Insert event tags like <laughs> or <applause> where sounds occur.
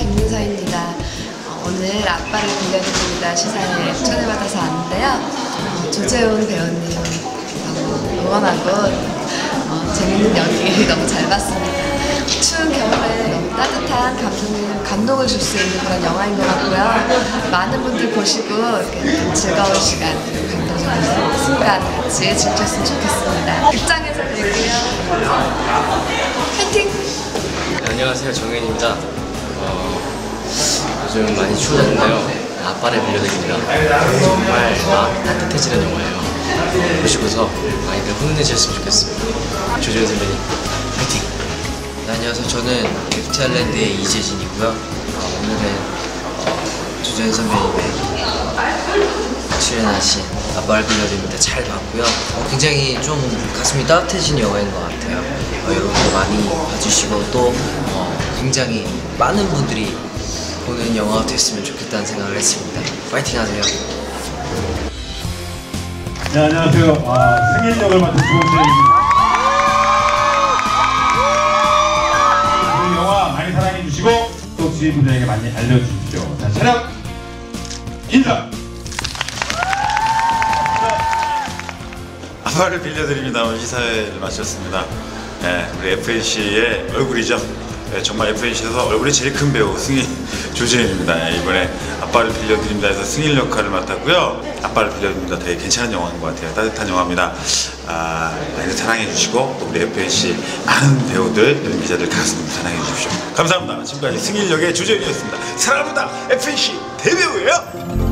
김윤서입니다. 어, 오늘 아빠를 빌려드립니다 시사에 초대받아서 왔는데요. 어, 조재훈 배우님 너무 응원하고 어, 재밌는 연기 <laughs> 너무 잘 봤습니다. 추운 겨울에 너무 따뜻한 감동을, 감동을 줄 수 있는 그런 영화인 것 같고요. 많은 분들 보시고 즐거운 시간, 감동적인 순간 같이 즐겼으면 좋겠습니다. 극장에서 뵐게요. 화이팅! 네, 안녕하세요 정현입니다. 어, 요즘 많이 추워졌는데요. 아빠를 빌려드립니다. 정말 마음 따뜻해지는 영화예요. 보시고서 많이들 훈훈해지셨으면 좋겠습니다. 조지현 선배님 파이팅! 네, 안녕하세요. 저는 기프트 아일랜드의 이재진이고요. 어, 오늘은 어, 조재현 선배님의 출연하신 아빠를 빌려드립니다. 잘 봤고요. 어, 굉장히 좀 가슴이 따뜻해진 영화인 것 같아요. 어, 여러분들 많이 봐주시고 또 어, 굉장히 많은 분들이 보는 영화가 됐으면 좋겠다는 생각을 했습니다. 파이팅 하세요. 네, 안녕하세요. 아, 승인 역을 맡은 조재입니다. 이 영화 많이 사랑해 주시고 또 지인분들에게 많이 알려주십시오. 자, 촬영 인사. 아빠를 빌려드립니다. 오늘 시사회를 마쳤습니다. 예, 우리 FNC의 얼굴이죠. 예, 정말 FNC에서 얼굴이 제일 큰 배우 승인 조재현입니다. 예, 이번에 아빠를 빌려드립니다 해서 승인 역할을 맡았고요. 아빠를 빌려드립니다. 되게 괜찮은 영화인 것 같아요. 따뜻한 영화입니다. 아, 많이 사랑해 주시고 또 우리 FNC 많은 배우들, 이런 기자들 가슴 사랑해 주십시오. 감사합니다. 지금까지 승인 역의 조재현이었습니다. 사랑합니다. FNC 대배우예요.